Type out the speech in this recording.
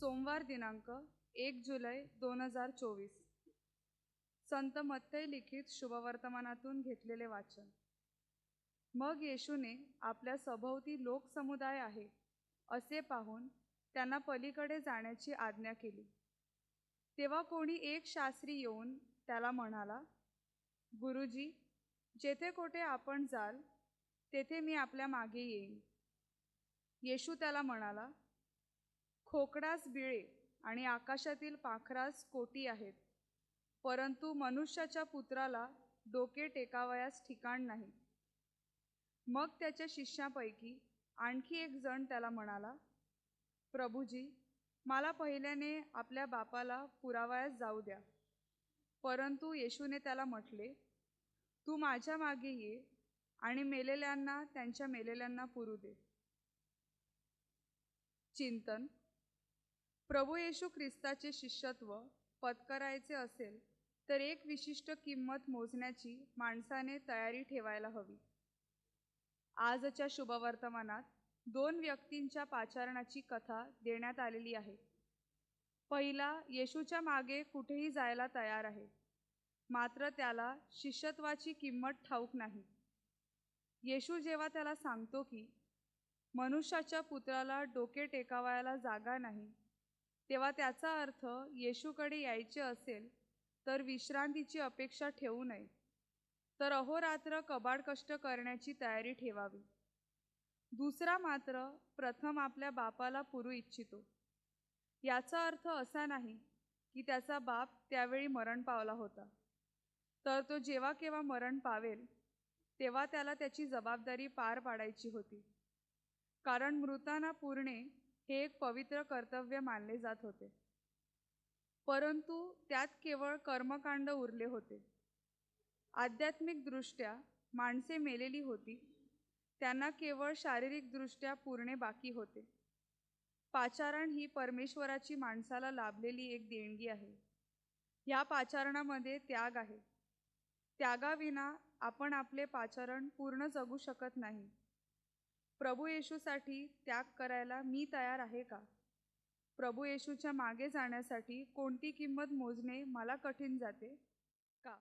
सोमवार दिनांक एक जुलै दोन हजार चोवीस. संत मत्तय लिखित शुभवर्तमानातून घेतलेले वाचन. मग येशूने आपल्या सभोवती लोकसमुदाय आहे असे पाहून त्यांना पलीकडे जाण्याची आज्ञा केली. तेव्हा कोणी एक शास्त्री येऊन त्याला म्हणाला गुरुजी जेथे कोठे आपण जाल तेथे मी आपल्या मागे येईन. येशू त्याला म्हणाला खोकडास बिळे आणि आकाशातील पाखरास कोटी आहेत. परंतु मनुष्याच्या पुत्राला डोके टेकावयास ठिकाण नाही. मग त्याच्या शिष्यापैकी आणखी एक जण त्याला म्हणाला प्रभूजी मला पहिल्याने आपल्या बापाला पुरावयास जाऊ द्या. परंतु येशूने त्याला म्हटले तू माझ्या मागे ये आणि मेलेल्यांना त्यांच्या मेलेल्यांना पुरू दे. चिंतन प्रभू येशू ख्रिस्ताचे शिष्यत्व पत्करायचे असेल तर एक विशिष्ट किंमत मोजण्याची माणसाने तयारी ठेवायला हवी. आजच्या शुभवर्तमानात दोन व्यक्तींच्या पाचारणाची कथा देण्यात आलेली आहे. पहिला येशूच्या मागे कुठेही जायला तयार आहे. मात्र त्याला शिष्यत्वाची किंमत ठाऊक नाही. येशू जेव्हा त्याला सांगतो की मनुष्याच्या पुत्राला डोके टेकावायला जागा नाही तेव्हा त्याचा अर्थ येशूकडे यायचे असेल तर विश्रांतीची अपेक्षा ठेवू नये. तर अहोरात्र कबाड कष्ट करण्याची तयारी ठेवावी. दुसरा मात्र प्रथम आपल्या बापाला पुरू इच्छितो. याचा अर्थ असा नाही की त्याचा बाप त्यावेळी मरण पावला होता. तर तो जेव्हा केव्हा मरण पावेल तेव्हा त्याला त्याची जबाबदारी पार पाडायची होती. कारण मृतांना पुरणे हे एक पवित्र कर्तव्य मानले जात होते. परंतु त्यात केवळ कर्मकांड उरले होते. आध्यात्मिकदृष्ट्या माणसे मेलेली होती त्यांना केवळ शारीरिकदृष्ट्या पुरणे बाकी होते. पाचारण ही परमेश्वराची माणसाला लाभलेली एक देणगी आहे. ह्या पाचारणामध्ये त्याग आहे. त्यागाविना आपण आपले पाचारण पूर्ण जगू शकत नाही. प्रभू येशूसाठी त्याग करायला मी तयार आहे का? प्रभू येशूच्या मागे जाण्यासाठी कोणती किंमत मोजणे मला कठीण जाते? का?